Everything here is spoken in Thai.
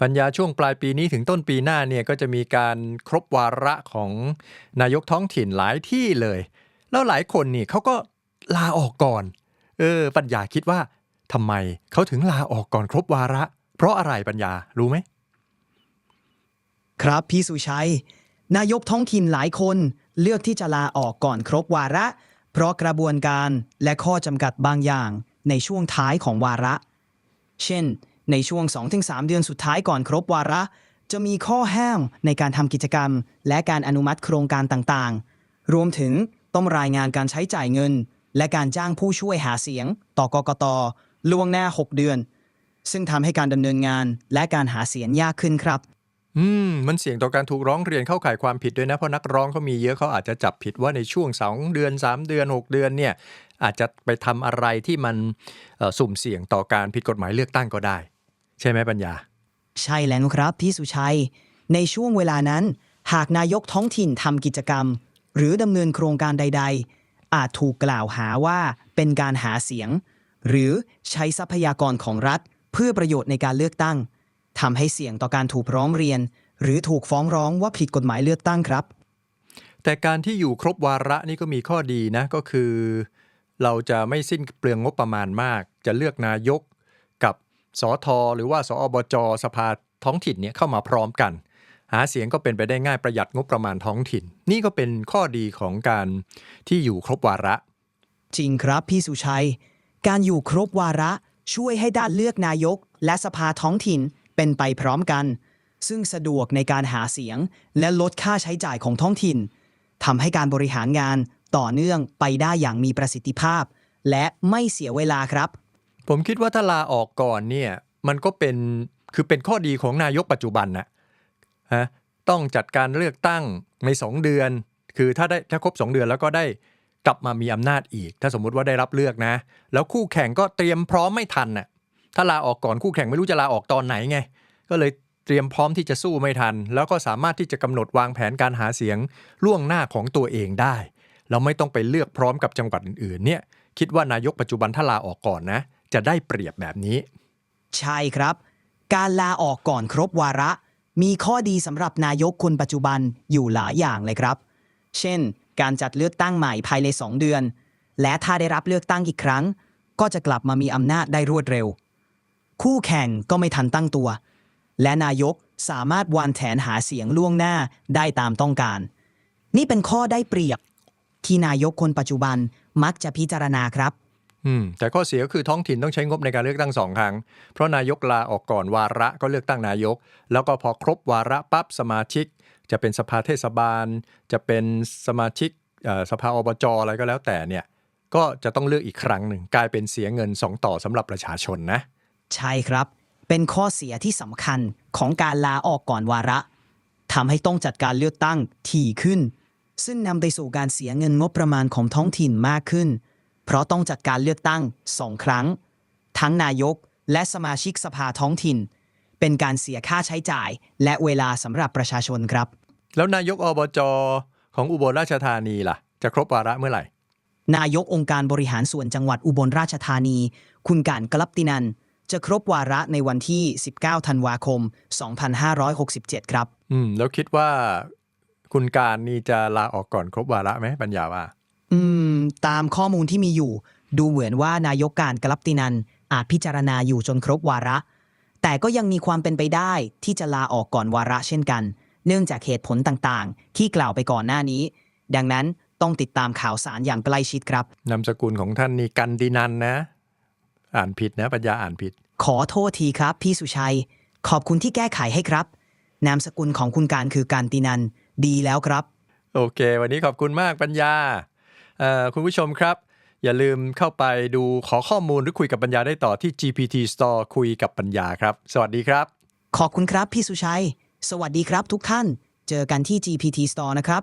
ปัญญาช่วงปลายปีนี้ถึงต้นปีหน้าเนี่ยก็จะมีการครบวาระของนายกท้องถิ่นหลายที่เลย แล้วหลายคนนี่เขาก็ลาออกก่อน เออ ปัญญาคิดว่าทำไมเขาถึงลาออกก่อนครบวาระ เพราะอะไรปัญญารู้ไหม ครับพี่สุชัย นายกท้องถิ่นหลายคนเลือกที่จะลาออกก่อนครบวาระ เพราะกระบวนการและข้อจำกัดบางอย่างในช่วงท้ายของวาระ เช่น ในช่วง 2-3 เดือนสุดท้ายก่อนครบวาระ จะมีข้อห้ามในการทำกิจกรรม และการอนุมัติโครงการต่างๆ รวมถึงต้องรายงานการใช้จ่ายเงิน และการจ้างผู้ช่วยหาเสียง ต่อกกตล่วงหน้า 6 เดือน ซึ่งทำให้การดำเนินงานและการหาเสียงยากขึ้นครับอืมมันเสี่ยงต่อการถูกร้องเรียนเข้าข่ายความผิดด้วยนะ เพราะนักร้องเขามีเยอะเขาอาจจะจับผิดว่าในช่วง 2 เดือน 3 เดือน 6 เดือนเนี่ยอาจจะไปทำอะไรที่มันสุ่มเสี่ยงต่อการผิดกฎหมายเลือกตั้งก็ได้ ใช่ไหมปัญญา ใช่แล้วครับพี่สุชัย ในช่วงเวลานั้น หากนายกท้องถิ่นทำกิจกรรม หรือดำเนินโครงการใด ๆ อาจถูกกล่าวหาว่าเป็นการหาเสียง หรือใช้ทรัพยากรของรัฐ เพื่อประโยชน์ในการเลือกตั้งทำให้เสี่ยงต่อการถูกร้องเรียน หรือถูกฟ้องร้องว่าผิดกฎหมายเลือกตั้งครับ แต่การที่อยู่ครบวาระนี่ก็มีข้อดีนะก็คือ เราจะไม่สิ้นเปลืองงบประมาณมาก จะเลือกนายกกับ สอทอหรือว่าสอบจสภาท้องถิ่นเนี่ยเข้ามาพร้อมกัน หาเสียงก็เป็นไปได้ง่ายประหยัดงบประมาณท้องถิ่น นี่ก็เป็นข้อดีของการที่อยู่ครบวาระ จริงครับพี่สุชัย การอยู่ครบวาระช่วยให้ด้านเลือกนายก และสภาท้องถิ่นเป็นไปพร้อมกัน ซึ่งสะดวกในการหาเสียง และลดค่าใช้จ่ายของท้องถิ่นทำให้การบริหารงานต่อเนื่องไปได้อย่างมีประสิทธิภาพ และไม่เสียเวลาครับ ผมคิดว่าถ้าลาออกก่อนเนี่ยมันก็เป็นคือเป็นข้อดีของนายกปัจจุบันนะฮะต้องจัดการเลือกตั้งใน 2 เดือน คือถ้าได้ถ้าครบ 2 เดือนแล้วก็ได้กลับมามีอำนาจอีก ถ้าสมมุติว่าได้รับเลือกนะ แล้วคู่แข่งก็เตรียมพร้อมไม่ทันน่ะถ้าลาออกก่อนคู่แข่งไม่รู้จะลาออกตอนไหนไง ก็เลยเตรียมพร้อมที่จะสู้ไม่ทัน แล้วก็สามารถที่จะกำหนดวางแผนการหาเสียงล่วงหน้าของตัวเองได้แล้วไม่ต้องไปเลือกพร้อมกับจังหวัดอื่นๆเนี่ยคิดว่านายกปัจจุบันถ้าลาออกก่อนนะ จะได้เปรียบแบบนี้ ใช่ครับ การลาออกก่อนครบวาระ มีข้อดีสำหรับนายกคนปัจจุบันอยู่หลายอย่างเลยครับ เช่น การจัดเลือกตั้งใหม่ภายใน 2 เดือน และถ้าได้รับเลือกตั้งอีกครั้ง ก็จะกลับมามีอำนาจได้รวดเร็ว คู่แข่งก็ไม่ทันตั้งตัว และนายกสามารถวางแผนหาเสียงล่วงหน้าได้ตามต้องการ นี่เป็นข้อได้เปรียบ ที่นายกคนปัจจุบันมักจะพิจารณาครับ อืมแต่ข้อเสียก็คือท้องถิ่นต้องใช้งบในการเลือกตั้งสองครั้ง เพราะนายกลาออกก่อนวาระก็เลือกตั้งนายก แล้วก็พอครบวาระปั๊บสมาชิก จะเป็นสภาเทศบาล จะเป็นสมาชิกสภาอบจอะไรก็แล้วแต่เนี่ยก็จะต้องเลือกอีกครั้งหนึ่งกลายเป็นเสียเงินสองต่อสำหรับประชาชนนะ ใช่ครับ เป็นข้อเสียที่สำคัญของการลาออกก่อนวาระทำให้ต้องจัดการเลือกตั้งถี่ขึ้น ซึ่งนำไปสู่การเสียเงินงบประมาณของท้องถิ่นมากขึ้น เพราะต้องจัดการเลือกตั้งสองครั้ง ทั้งนายกและสมาชิกสภาท้องถิ่น เป็นการเสียค่าใช้จ่าย และเวลาสำหรับประชาชนครับ แล้วนายกอบจของอุบลราชธานีล่ะ จะครบวาระเมื่อไหร่ นายกองค์การบริหารส่วนจังหวัดอุบลราชธานี คุณการกลับตินันจะครบวาระในวันที่ 19 ธันวาคม 2567 ครับ อืม แล้วคิดว่าคุณการนี่จะลาออกก่อนครบวาระไหมปัญญาว่า อืม ตามข้อมูลที่มีอยู่ ดูเหมือนว่านายกการกลับตินันอาจพิจารณาอยู่จนครบวาระ แต่ก็ยังมีความเป็นไปได้ที่จะลาออกก่อนวาระเช่นกัน เนื่องจากเหตุผลต่างๆ ที่กล่าวไปก่อนหน้านี้ ดังนั้นต้องติดตามข่าวสารอย่างใกล้ชิดครับนามสกุลของท่านนี่กันดินันนะ อ่านผิดนะปัญญาอ่านผิด ขอโทษทีครับ พี่สุชัย ขอบคุณที่แก้ไขให้ครับ นามสกุลของคุณการคือการตินันดีแล้วครับ โอเค วันนี้ขอบคุณมากปัญญาเอ่อ คุณผู้ชมครับ อย่าลืมเข้าไปดูขอข้อมูลหรือคุยกับปัญญาได้ต่อที่ GPT Store คุยกับปัญญาครับ สวัสดีครับ ขอบคุณครับพี่สุชัย สวัสดีครับทุกท่าน เจอกันที่ GPT Store นะครับ